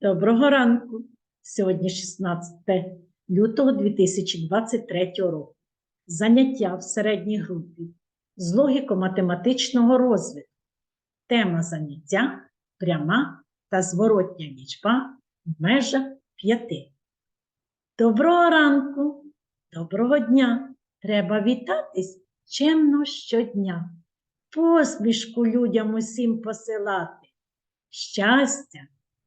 Доброго ранку! Сьогодні 16 лютого 2023 року. Заняття в середній групі з логіко-математичного розвитку. Тема заняття пряма та зворотня лічба в межах п'яти. Доброго ранку! Доброго дня! Треба вітатись чемно щодня. Посмішку людям усім посилати. Щастя!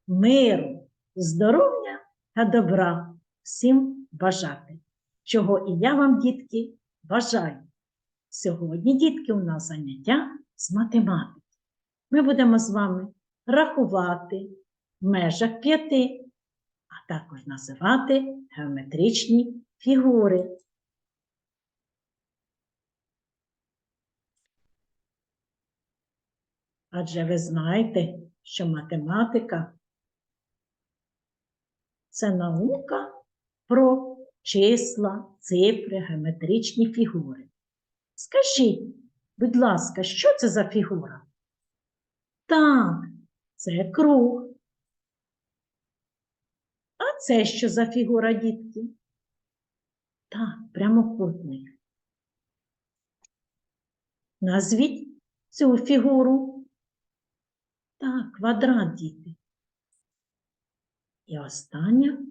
Миру, здоров'я та добра всім бажати, чого і я вам, дітки, бажаю. Сьогодні, дітки, у нас заняття з математики. Ми будемо з вами рахувати в межах п'яти, а також називати геометричні фігури. Адже ви знаєте, що математика це наука про числа, цифри, геометричні фігури. Скажіть, будь ласка, що це за фігура? Так, це круг. А це що за фігура, дітки? Так, прямокутник. Назвіть цю фігуру. Так, квадрат, діти. І остання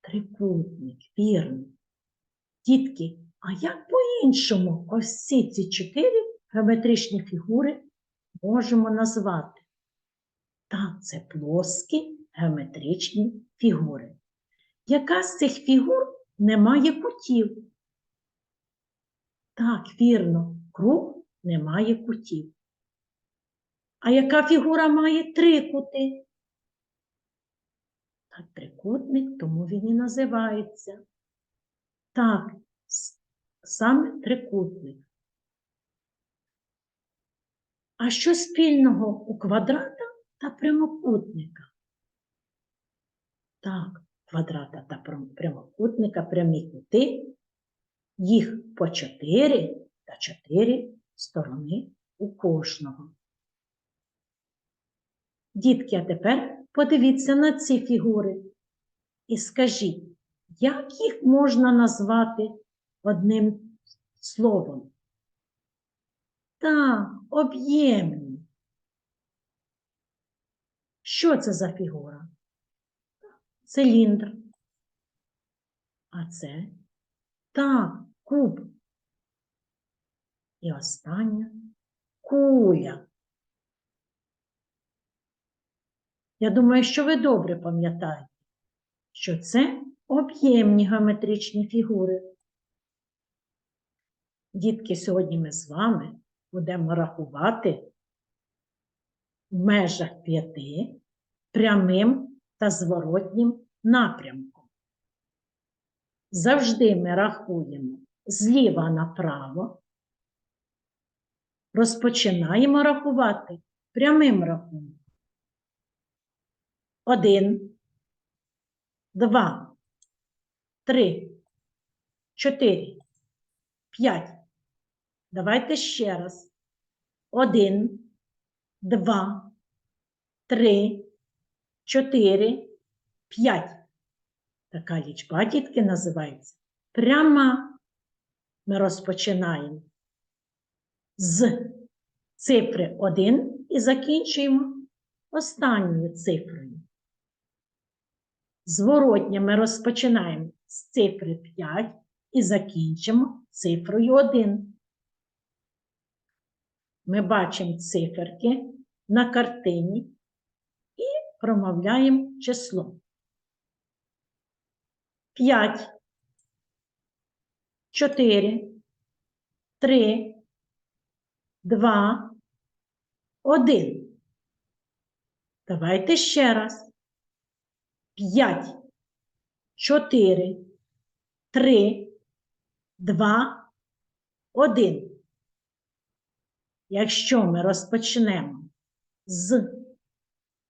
трикутник, вірно. Дітки, а як по-іншому ось всі ці чотири геометричні фігури можемо назвати? Так, це плоскі геометричні фігури. Яка з цих фігур не має кутів? Так, вірно, круг не має кутів. А яка фігура має три кути? Так, трикутник, тому він і називається. Так, саме трикутник. А що спільного у квадрата та прямокутника? Так, квадрата та прямокутника прямі кути, їх по чотири та чотири сторони у кожного. Дітки, а тепер подивіться на ці фігури і скажіть, як їх можна назвати одним словом? Так, об'ємні. Що це за фігура? Циліндр. А це так, куб. І остання куля. Я думаю, що ви добре пам'ятаєте, що це об'ємні геометричні фігури. Дітки, сьогодні ми з вами будемо рахувати в межах п'яти прямим та зворотнім напрямком. Завжди ми рахуємо зліва направо. Розпочинаємо рахувати прямим рахунком. Один, два, три, чотири, п'ять. Давайте ще раз. Один, два, три, чотири, п'ять. Така лічба, дітки, називається пряма. Ми розпочинаємо з цифри 1 і закінчуємо останньою цифрою. Зворотня ми розпочинаємо з цифри 5 і закінчимо цифрою 1. Ми бачимо циферки на картині і промовляємо число. 5, 4, 3, 2, 1. Давайте ще раз. 5, 4, 3, 2, 1. Якщо ми розпочнемо з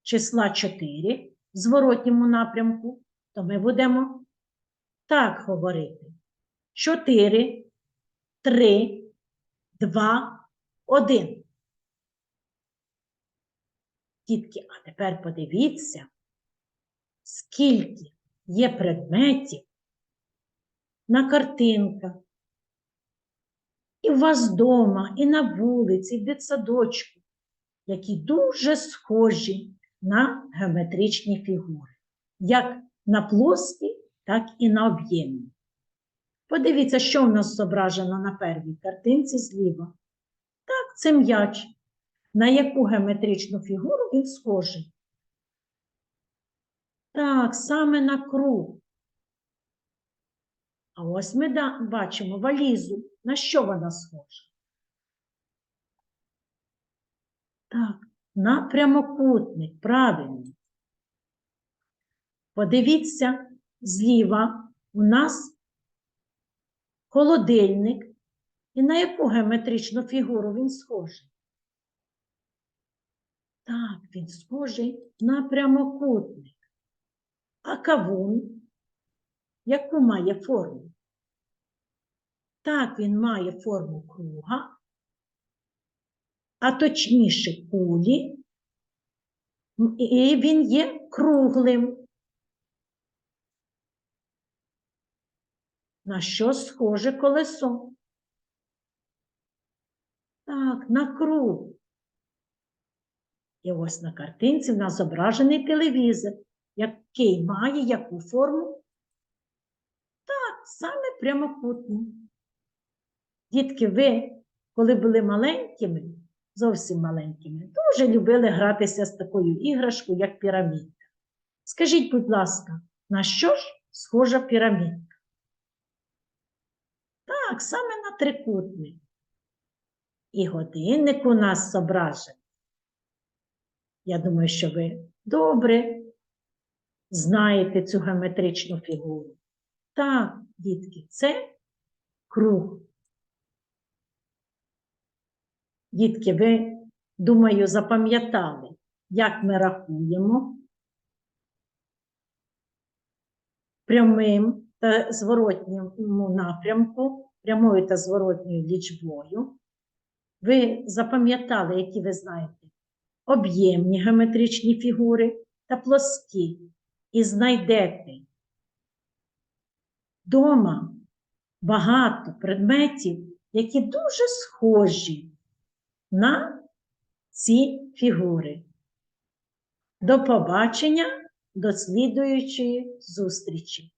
числа 4 в зворотньому напрямку, то ми будемо так говорити. 4, 3, 2, 1. Дітки, а тепер подивіться, скільки є предметів на картинках, і у вас вдома, і на вулиці, і в дитсадочку, які дуже схожі на геометричні фігури, як на плоскі, так і на об'ємні. Подивіться, що в нас зображено на первій картинці зліва. Так, це м'яч. На яку геометричну фігуру він схожий? Так, саме на круг. А ось ми бачимо валізу. На що вона схожа? Так, на прямокутник, правильно. Подивіться, зліва у нас холодильник. І на яку геометричну фігуру він схожий? Так, він схожий на прямокутник. А кавун яку має форму? Так, він має форму круга, а точніше кулі, і він є круглим. На що схоже колесо? Так, на круг. І ось на картинці в нас зображений телевізор, який має яку форму? Так, саме прямокутну. Дітки, ви, коли були маленькими, зовсім маленькими, дуже любили гратися з такою іграшкою, як пірамідка. Скажіть, будь ласка, на що ж схожа пірамідка? Так, саме на трикутник. І годинник у нас зображений. Я думаю, що ви добре знаєте цю геометричну фігуру. Так, дітки, це круг. Дітки, ви, думаю, запам'ятали, як ми рахуємо прямим та зворотньому напрямку, прямою та зворотньою лічбою. Ви запам'ятали, які ви знаєте, об'ємні геометричні фігури та плоскі, і знайдете Дома багато предметів, які дуже схожі на ці фігури. До побачення, до слідуючої зустрічі!